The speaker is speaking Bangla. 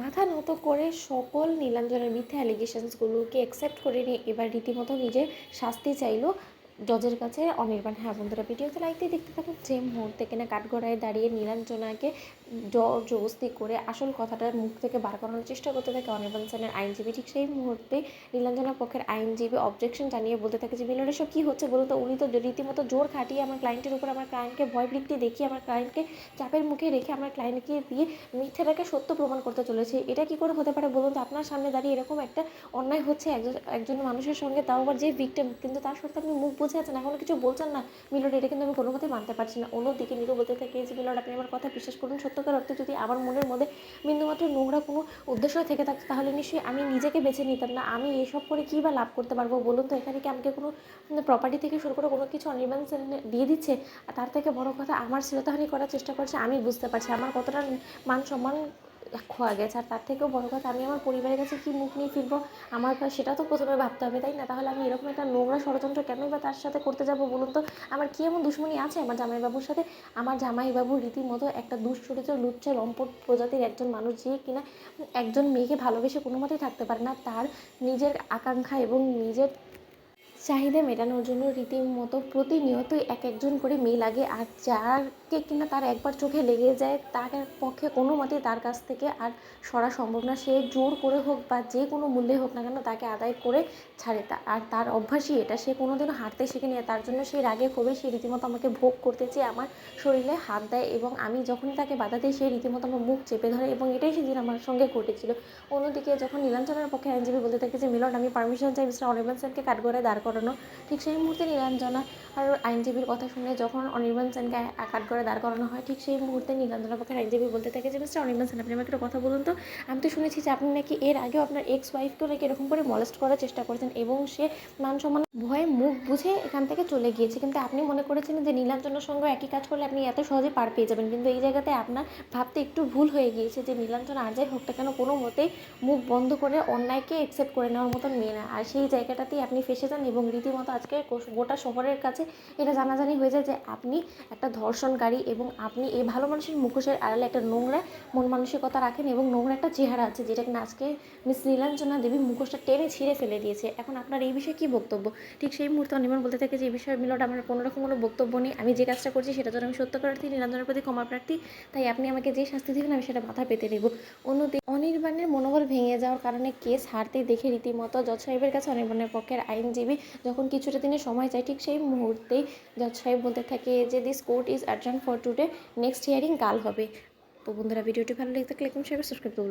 মাথা নত করে সকল নীলাঞ্জনের মিথ্যা অ্যালিগেশনসগুলোকে অ্যাকসেপ্ট করে নিয়ে এবার রীতিমতো নিজের শাস্তি চাইলো। জজের কাছে অনির্বাণ হ্যাঁ বন্ধুরা, ভিডিওতে লাইক দিয়ে দেখতে থাকুন যে মুহূর্তে কিনা কাঠগড়ায় দাঁড়িয়ে নীলাঞ্জনাকে জবস্তি করে আসল কথাটার মুখ থেকে বার করানোর চেষ্টা করতে থাকে অনির্বাণ সেনের আইনজীবী। ঠিক সেই মুহূর্তে নীলাঞ্জনার পক্ষের আইনজীবী অবজেকশন জানিয়ে বলতে থাকে যে মিলন এসব কী হচ্ছে বলুন তো? উনি তো রীতিমতো জোর খাটিয়ে আমার ক্লায়েন্টের উপর আমার ক্লায়েন্টকে ভয়বৃত্তি দেখিয়ে আমার ক্লায়েন্টকে চাপের মুখে রেখে আমার ক্লায়েন্টকে দিয়ে মিথ্যাটাকে সত্য প্রমাণ করতে চলেছে। এটা কি করে হতে পারে বলুন তো? আপনার সামনে দাঁড়িয়ে এরকম একটা অন্যায় হচ্ছে একজন একজন মানুষের সঙ্গে, তাও আবার যে ভিক্টিম কিন্তু তার সত্ত্বে আপনি মুখ বুঝে আছেন এখনও কিছু বলছেন না। মিলন, এটা কিন্তু আমি কোনো মতেই মানতে পারছি না। অন্যদিকে নিরু বলতে থাকে যে মিলন, আপনি আমার কথা বিশ্বাস করুন। সত্যকার অর্থে যদি আমার মনের মধ্যে বিন্দুমাত্র নোংরা কোনো উদ্দেশ্য থেকে থাকতো তাহলে নিশ্চয়ই আমি নিজেকে বেছে নিতাম না। আমি এসব করে কী বা লাভ করতে পারব বলুন তো? এখানে কি আমাকে কোনো প্রপার্টি থেকে শুরু করে কোনো কিছু অনির্বাণ দিয়ে দিচ্ছে? আর তার থেকে বড় কথা, আমার শ্লীলতাহানি করার চেষ্টা করছে, আমি বুঝতে পারছি। আমার কতটা মান সম্মান খোয়া গেছে। আর তার থেকেও বড় কথা, আমি আমার পরিবারের কাছে কি মুখ নিয়ে ফিরবো? আমার সেটা তো প্রথমে ভাবতে হবে, তাই না? তাহলে আমি এরকম একটা নোংরা ষড়যন্ত্র কেনই বা তার সাথে করতে যাব বলুন তো? আমার কী এমন দুশ্মনী আছে আমার জামাইবাবুর সাথে? আমার জামাইবাবু রীতিমতো একটা দুশ্চরিত্র লুচ্চা লম্পট প্রজাতির একজন মানুষ যে কিনা একজন মেয়েকে ভালোবেসে কোনো মতেই থাকতে পারে না। তার নিজের আকাঙ্ক্ষা এবং নিজের চাহিদা মেটানোর জন্য রীতিমতো প্রতিনিয়তই এক একজন করে মেয়ে লাগে। আর যারকে কিনা তার একবার চোখে লেগে যায়, তার পক্ষে কোনো মতেই তার কাছ থেকে আর সরা সম্ভব না। সে জোর করে হোক বা যে কোনো মূল্যে হোক না কেন তাকে আদায় করে ছাড়ে তা। আর তার অভ্যাসই এটা। সে কোনোদিনও হাঁটতে শেখেনি আর তার জন্য সেই রাগে ক্ষোভে সে রীতিমতো আমাকে ভোগ করতে চেয়ে আমার শরীরে হাত দেয় এবং আমি যখনই তাকে বাধা দিই, সে রীতিমতো আমার মুখ চেপে ধরে এবং এটাই সেদিন আমার সঙ্গে ঘটেছিল। অন্যদিকে যখন নীলাঞ্জনের পক্ষে আইনজীবী বলতে থাকে যে, মিলন, আমি পারমিশন চাই মিস্টার অনির্বাণ সেনকে কাঠগড়ায় দাঁড় করানো ঠিক সেই মুহূর্তে নীলাঞ্জনা আর আইনজীবীর কথা শুনে যখন অনির্বাণ সেনকে কাঠগড়ায় দাঁড় করানো হয়, ঠিক সেই মুহূর্তে নীলাঞ্জনার পক্ষে আইনজীবী বলতে থাকে যে, মিস্টার অনির্বাণ সেন, আপনি আমাকে একটা কথা বলুন তো। আমি তো শুনেছি যে, আপনি নাকি এর আগেও আপনার এক্স ওয়াইফকেও নাকি এরকম করে মলেস্ট করার চেষ্টা করেছেন এবং সে মান সম্মান ভয়ে মুখ বুঝে এখান থেকে চলে গিয়েছে। কিন্তু আপনি মনে করেছিলেন যে নীলাঞ্জনার সঙ্গে একই কাজ করলে আপনি এত সহজে পার পেয়ে যাবেন। কিন্তু এই জায়গাতে আপনার ভাবতে একটু ভুল হয়ে গিয়েছে যে নীলাঞ্জনা আর যাই হোক না কেন কোনো মতেই মুখ বন্ধ করে অন্যায়কে অ্যাকসেপ্ট করে নেওয়ার মতন মেয়ে না। আর সেই জায়গাটাতেই আপনি ফেসে যান এবং রীতিমতো আজকে গোটা শহরের কাছে এটা জানাজানি হয়ে যায় যে আপনি একটা ধর্ষণকারী এবং আপনি এই ভালো মানুষের মুখোশের আড়ালে একটা নোংরা মন মানসিকতা রাখেন এবং নোংরা একটা চেহারা আছে যেটা কিনা আজকে মিস নীলাঞ্জনা দেবী মুখোশটা টেনে ছিঁড়ে ফেলে দিয়েছে। এখন আপনার এই বিষয়ে কী বক্তব্য? ঠিক সেই মুহূর্তে অনির্বাণ বলতে থাকে যে, এই বিষয়ে মিলট আমার কোনো রকম কোনো বক্তব্য নেই। আমি যে কাজটা করছি সেটা জন্য আমি সত্য প্রার্থী নীলাঞ্জনের প্রতি ক্ষমা প্রার্থী। তাই আপনি আমাকে যে শাস্তি দেবেন, আমি সেটা মাথা পেতে নেব অন্যদিকে অনির্বাণের মনোবল ভেঙে যাওয়ার কারণে কেস হারতে দেখে রীতিমতো জজ সাহেবের কাছে অনির্বাণের পক্ষের আইনজীবী যখন কিছুটা দিনে সময় যায় ঠিক সেই মুহূর্তেই জজ সাহেব বলতে থাকে যে this court is adjourn for today next hearing কাল হবে। তো বন্ধুরা, ভিডিওটি ভালো লেগে ক্লিক করুন সাবস্ক্রাইব করব